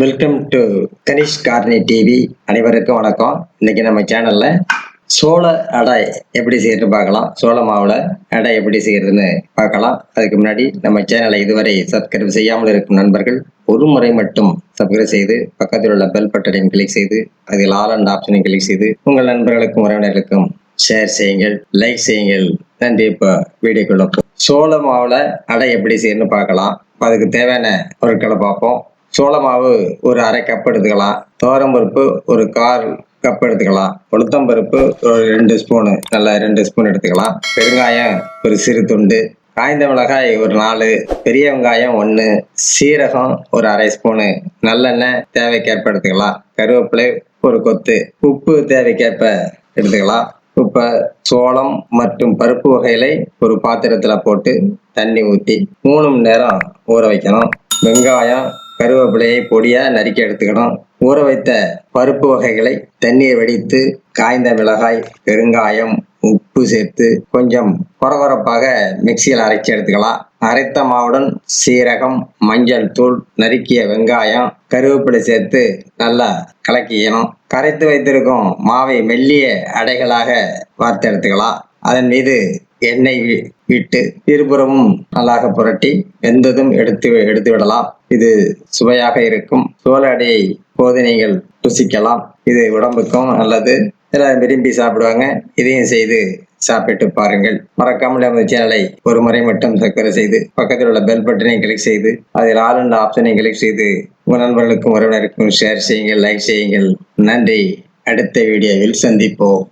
Welcome to Kanish Karni TV அனைவருக்கும் வணக்கம். இன்னைக்கு நம்ம சேனல்ல சோள அடை எப்படி செய்யறது பார்க்கலாம். சோள மாவுல அடை எப்படி செய்யறதுன்னு பார்க்கலாம். அதுக்கு முன்னாடி நம்ம சேனலை இதுவரை சப்ஸ்கிரைப் செய்யாமல் இருக்கும் நண்பர்கள் ஒரு முறை மட்டும் சப்ஸ்கிரைப் செய்து பக்கத்தில் உள்ள பெல் பட்டனையும் கிளிக் செய்து அதில் ஆல் அண்ட் ஆப்ஷனையும் கிளிக் செய்து உங்கள் நண்பர்களுக்கும் உறவினர்களுக்கும் ஷேர் செய்யுங்கள் லைக் செய்யுங்கள். நன்றி. இப்போ வீடியோக்குள்ள போ சோள மாவுல அடை எப்படி செய்யணும்னு பார்க்கலாம். அதுக்கு தேவையான பொருட்களை பார்ப்போம். சோளமாவு ஒரு அரை கப் எடுத்துக்கலாம். துவரம் பருப்பு ஒரு கால் கப் எடுத்துக்கலாம். உளுத்தம் பருப்பு ஒரு ரெண்டு ஸ்பூனு நல்லா ரெண்டு ஸ்பூன் எடுத்துக்கலாம். பெருங்காயம் ஒரு சிறு துண்டு. காய்ந்த மிளகாய் ஒரு நாலு. பெரிய வெங்காயம் ஒன்று சீரகம் ஒரு அரை ஸ்பூனு நல்லெண்ணெய் தேவைக்கேற்ப எடுத்துக்கலாம். கருவேப்பிலை ஒரு கொத்து. உப்பு தேவைக்கேற்ப எடுத்துக்கலாம். இப்போ சோளம் மற்றும் பருப்பு வகைகளை ஒரு பாத்திரத்தில் போட்டு தண்ணி ஊற்றி மூணு மணி நேரம் ஊற வைக்கணும். வெங்காயம் கருவேப்பிலையை பொடியாக நறுக்கி எடுத்துக்கணும். ஊற வைத்த பருப்பு வகைகளை தண்ணீர் வடித்து காய்ந்த மிளகாய் பெருங்காயம் உப்பு சேர்த்து கொஞ்சம் கொரகொரப்பாக மிக்சியில் அரைச்சி எடுத்துக்கலாம். அரைத்த மாவுடன் சீரகம் மஞ்சள் தூள் நறுக்கிய வெங்காயம் கருவேப்பிலை சேர்த்து நல்லா கலக்கிக்கணும். கரைத்து வைத்திருக்கும் மாவை மெல்லிய அடைகளாக வார்த்தெடுத்துக்கலாம் அதன் மீது எண்ணெய் விட்டு இருபுறமும் நல்லாக புரட்டி வெந்ததும் எடுத்து எடுத்து விடலாம். இது சுவையாக இருக்கும். சோள போது நீங்கள் ருசிக்கலாம். இது உடம்புக்கும் நல்லது. எல்லாம் விரும்பி சாப்பிடுவாங்க. இதையும் செய்து சாப்பிட்டு பாருங்கள். மறக்காமல் நமது சேனலை ஒரு முறை மட்டும் சக்கரை செய்து பக்கத்தில் உள்ள பெல் பட்டனை கிளிக் செய்து அதில் ஆல் அண்ட் ஆப்ஷனை கிளிக் செய்து உங்கள் நண்பர்களுக்கும் உறவினருக்கும் ஷேர் செய்யுங்கள் லைக் செய்யுங்கள். நன்றி. அடுத்த வீடியோவில் சந்திப்போம்.